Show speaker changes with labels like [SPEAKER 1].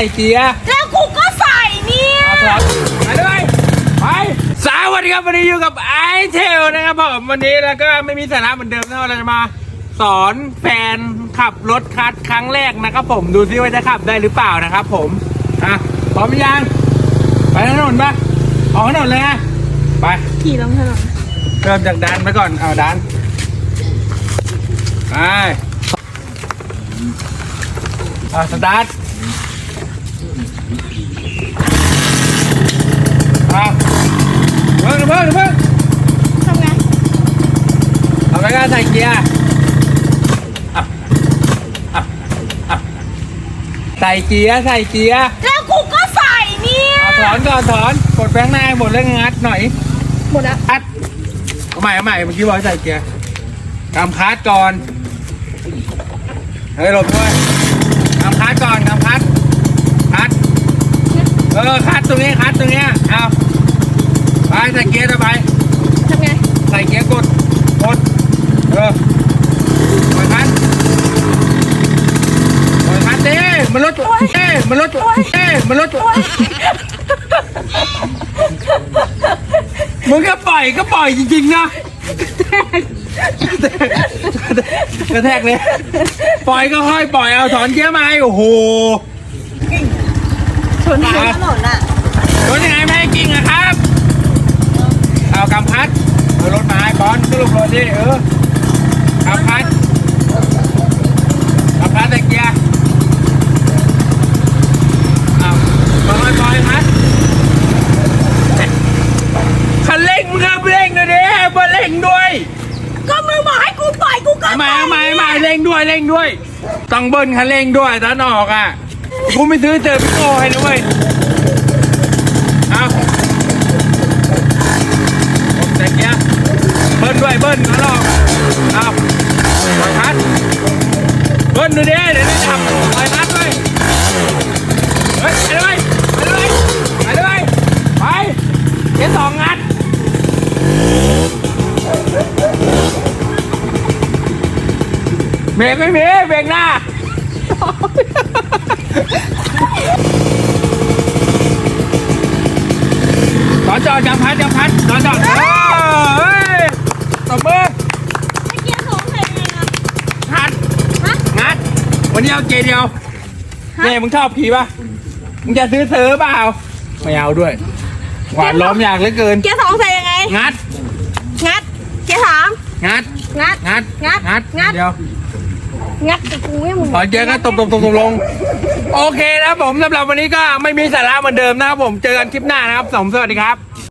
[SPEAKER 1] ส่เกียร์
[SPEAKER 2] แล้วกูก็ใส่เนี่ย
[SPEAKER 1] เอาถอดไปด้วยไปสวัสดีครับวันนี้อยู่กับไอเทลนะครับผมวันนี้แล้วก็ไม่มีสาระเหมือนเดิมนะเราจะมา สอนแฟนขับรถคัสครั้งแรกนะครับผมดูซิว่าจะขับได้หรือเปล่านะครับผมอะพร้อมหรือยังไปถนนปะออกถนนเลยนะไป
[SPEAKER 2] ขี่ลงถนน
[SPEAKER 1] เริ่มจากดันไปก่อนเอาดันไปเอาสตาร์ทเอาเพิ่งเพิ่งเพิ่ง
[SPEAKER 2] ทำไงา
[SPEAKER 1] ใส่เกียร์ใส่เกียร์ใส่เกียร์
[SPEAKER 2] แล้วกูก็ใส่เนี่ย
[SPEAKER 1] เอาถอนก่อนถอนกดแบงหน้าให้หมดแล้วงัดหน่อย
[SPEAKER 2] หมดแล้ว
[SPEAKER 1] คัดเอาใหม่เอาใหม่เมื่อกี้บอกให้ใส่เกียร์กำคัดก่อนเฮ้ยหลบด้วยกำคัดก่อนกำคัดคัดเออคัดตรงนี้คัดตรงนี้เอาไปใส่เกียร์ไป
[SPEAKER 2] ทำไง
[SPEAKER 1] ใส่เกียร์กด กด เออปล่อยคัดปล่อยคัดดิมันรถเอ้มันรถเอ้มันรถมึงก็ปล่อยก็ปล่อยจริงๆนะกระแทกเลยปล่อยก็ค่อยปล่อยเอาถอนเกียร์มาให้โอ้โห
[SPEAKER 2] ชนถนนอะ
[SPEAKER 1] รถยังไงไม่ให้กิ่งอะครับ เอากำพัดเอารถมาให้บอลก็ลงรถดิเออ กำพัดกำพัดตะเกียร์เอาปล่อยปล่อยพัดคันเร่งมึงครับเร่งด้วยดิเบิ้ลเร่งด้วย
[SPEAKER 2] ก็มึงบอกให้กูปล่อยกูก็
[SPEAKER 1] เอาใหม่เอาใหม่เอาใหม่เร่งด้วยเร่งด้วยต้องเบิ้ลคันเร่งด้วยตอนออกอะกูไม่ซื้อเจอพี่โก้ให้นะเว้ยเอาแต่เกียร์เบิ้ลด้วยเบิ้ลตอนออกเอาปล่อยพัดเบิ้ลดูดิเดี๋ยวได้ทำปล่อยพัดเลยเฮ้ยไปเลยไปเลยไปเลยไปเกียร์สองงัดเบรกไม่มีเบรกหน้า ตอนจอดจังพัดจังพัดตอนจอดเออเฮ้ยตบมือ
[SPEAKER 2] ไอ้เกียร์สองใส่ยังไงอะ
[SPEAKER 1] งัด
[SPEAKER 2] ฮะ
[SPEAKER 1] งัด วันนี้เอาเกยร์เดียวเนี่ยมึงชอบขี่ปะมึงจะซื้อเสือเปล่าไม่เอาด้วย หวานล้อมอยากเหลือเกิน
[SPEAKER 2] เกียร์สองใส่ยังไง
[SPEAKER 1] งัด
[SPEAKER 2] งัด เกียร์สาม
[SPEAKER 1] งัด
[SPEAKER 2] งัด
[SPEAKER 1] งัด
[SPEAKER 2] งัด
[SPEAKER 1] งัด
[SPEAKER 2] งัด
[SPEAKER 1] เดียว
[SPEAKER 2] งัดแต่กูไม่หมุน
[SPEAKER 1] ถอนเกียร์ก็ตบตบตบตบลง โอเคนะครับผมสำหรับวันนี้ก็ไม่มีสาระเหมือนเดิมนะครับผม เจอกันคลิปหน้านะครับผมสวัสดีครับ